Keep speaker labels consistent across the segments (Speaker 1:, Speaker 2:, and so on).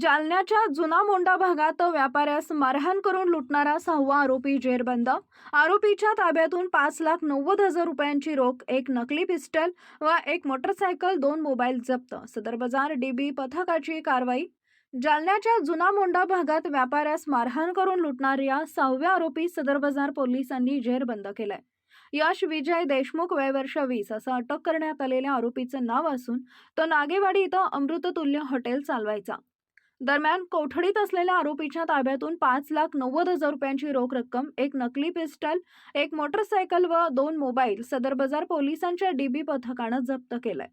Speaker 1: जालन्याच्या जुना मोंडा भागात व्यापाऱ्यास मारहाण करून लुटणारा सहावा आरोपी जेरबंद. आरोपीच्या ताब्यातून पाच लाख नव्वद हजार रुपयांची रोख एक नकली पिस्टल व एक मोटरसायकल दोन मोबाईल जप्त. सदर बाजार डीबी पथकाची कारवाई. जालन्याच्या जुना मोंडा भागात व्यापाऱ्यास मारहाण करून लुटणाऱ्या सहाव्या आरोपी सदर बाजार पोलिसांनी जेरबंद केलाय. यश विजय देशमुख वय वर्ष वीस असं अटक करण्यात आलेल्या आरोपीचं नाव असून तो नागेवाडी इथं अमृततुल्य हॉटेल चालवायचा. दरम्यान कोठडीत असलेल्या आरोपीच्या ताब्यातून पाच लाख नव्वद हजार रुपयांची रोख रक्कम एक नकली पिस्टल एक मोटरसायकल व दोन मोबाईल सदर बाजार पोलिसांच्या डीबी पथकानं जप्त केलंय.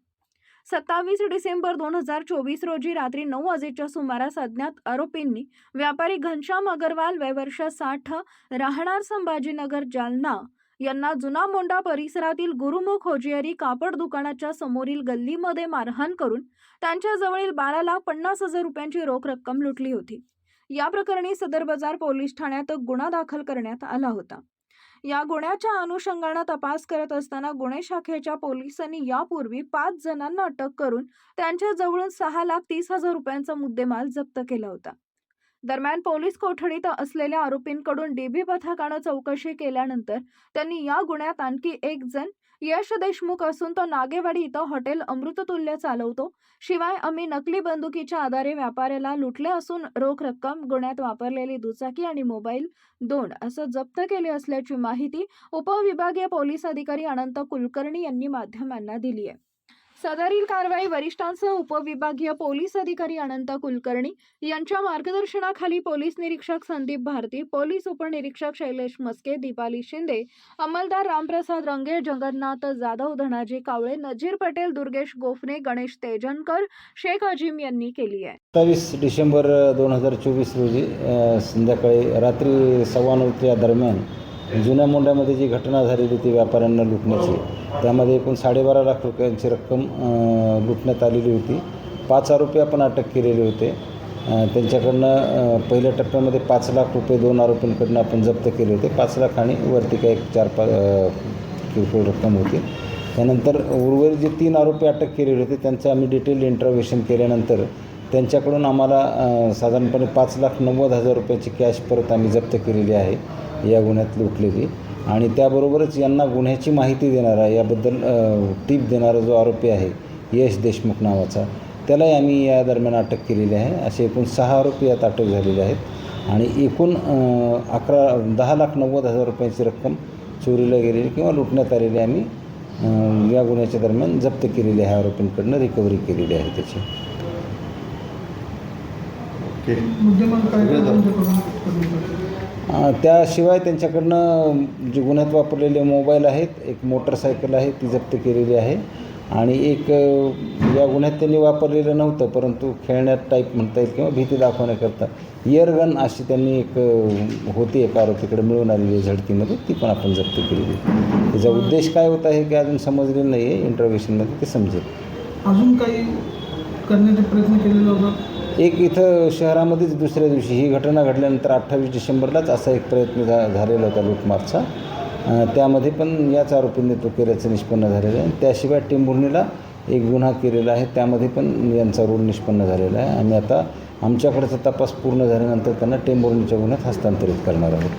Speaker 1: सत्तावीस डिसेंबर दोन हजार चोवीस रोजी रात्री नऊ वाजेच्या सुमारास अज्ञात आरोपींनी व्यापारी घनश्याम अगरवाल वय वर्ष साठ राहणार संभाजीनगर जालना यांना जुना मोंडा परिसरातील गुरुमुख होजियारी कापड दुकानाच्या समोरील गल्लीमध्ये मारहाण करून त्यांच्याजवळील बारा लाख पन्नास हजार रुपयांची रोख रक्कम लुटली होती. या प्रकरणी सदर बाजार पोलीस ठाण्यात गुन्हा दाखल करण्यात आला होता. या गुन्ह्याच्या अनुषंगानं तपास करत असताना गुन्हे शाखेच्या पोलिसांनी यापूर्वी पाच जणांना अटक करून त्यांच्या जवळून सहा लाख तीस हजार रुपयांचा मुद्देमाल जप्त केला होता. दरम्यान पोलीस कोठडीत असलेल्या आरोपींकडून डीबी पथकानं चौकशी केल्यानंतर त्यांनी या गुन्ह्यात आणखी एक जण यश देशमुख असून तो नागेवाडी इथं हॉटेल अमृततुल्य चालवतो. शिवाय आम्ही नकली बंदुकीच्या आधारे व्यापाऱ्याला लुटले असून रोख रक्कम गुन्ह्यात वापरलेली दुचाकी आणि मोबाईल दोन असं जप्त केले असल्याची माहिती उपविभागीय पोलीस अधिकारी अनंत कुलकर्णी यांनी माध्यमांना दिली आहे. सदरील कारवाई वरिष्ठांसह उपविभागीय पोलीस अधिकारी अनंत कुलकर्णी यांच्या मार्गदर्शनाखाली पोलीस निरीक्षक संदीप भारती पोलीस उपनिरीक्षक शैलेश मस्के दीपाली शिंदे अंमलदार रामप्रसाद रंगे जगन्नाथ जाधव धनाजी कावळे नजीर पटेल दुर्गेश गोफणे गणेश तेजनकर शेख अजीम यांनी केली आहे.
Speaker 2: सत्तावीस डिसेंबर दोन हजार चोवीस रोजी संध्याकाळी रात्री सव्वा नऊच्या दरम्यान जुन्या मोंड्यामध्ये जी घटना झालेली ती व्यापाऱ्यांना लुटण्याची. त्यामध्ये एकूण साडेबारा लाख रुपयांची रक्कम लुटण्यात आलेली होती. पाच आरोपी आपण अटक केलेले होते. त्यांच्याकडनं पहिल्या टप्प्यामध्ये पाच लाख रुपये दोन आरोपींकडनं आपण जप्त केले होते. पाच लाख आणि वरती काही एक चार पाच किरकोळ रक्कम होती. त्यानंतर उर्वरित जे तीन आरोपी अटक केलेले होते त्यांचं आम्ही डिटेल इंटरव्हेशन केल्यानंतर त्यांच्याकडून आम्हाला साधारणपणे पाच लाख नव्वद हजार रुपयाची कॅश परत आम्ही जप्त केलेली आहे. या गुन्ह्यात लुटलेली आणि त्याबरोबरच यांना गुन्ह्याची माहिती देणारा याबद्दल टीप देणारा जो आरोपी आहे यश देशमुख नावाचा त्यालाही आम्ही या दरम्यान अटक केलेली आहे. असे एकूण सहा आरोपी यात अटक झालेले आहेत. आणि एकूण अकरा दहा लाख नव्वद हजार रुपयांची रक्कम चोरीला गेलेली किंवा लुटण्यात आलेली आम्ही या गुन्ह्याच्या दरम्यान जप्त केलेली आहे. आरोपींकडनं रिकव्हरी केलेली आहे त्याची.
Speaker 3: त्यांच्याकडून
Speaker 2: त्याशिवाय त्यांच्याकडनं जे गुन्ह्यात वापरलेले मोबाईल आहेत एक मोटरसायकल आहे ती जप्त केलेली आहे आणि एक या गुन्ह्यात त्यांनी वापरलेलं नव्हतं परंतु खेळण्यात टाईप म्हणता येईल किंवा भीती दाखवण्याकरता इयरगन अशी त्यांनी एक होती एका आरोपीकडे मिळून आलेली झडतीमध्ये ती पण आपण जप्त केलेली आहे. त्याचा उद्देश काय होता हे की अजून समजलेलं नाही आहे इंटरव्हेशनमध्ये ते समजेल
Speaker 3: अजून काही करण्याचा प्रयत्न केलेला होता.
Speaker 2: एक इथं शहरामध्येच दुसऱ्या दिवशी ही घटना घडल्यानंतर अठ्ठावीस डिसेंबरलाच असा एक प्रयत्न झा झालेला होता लूटमारचा. त्यामध्ये पण याच आरोपींनी तो केल्याचं निष्पन्न झालेलं आहे. त्याशिवाय टेंभुर्णीला एक गुन्हा केलेला आहे. त्यामध्ये पण यांचा रोल निष्पन्न झालेला आहे. आम्ही आता आमच्याकडचा तपास पूर्ण झाल्यानंतर त्यांना टेंबुर्णीच्या गुन्ह्यात हस्तांतरित करणार आहोत.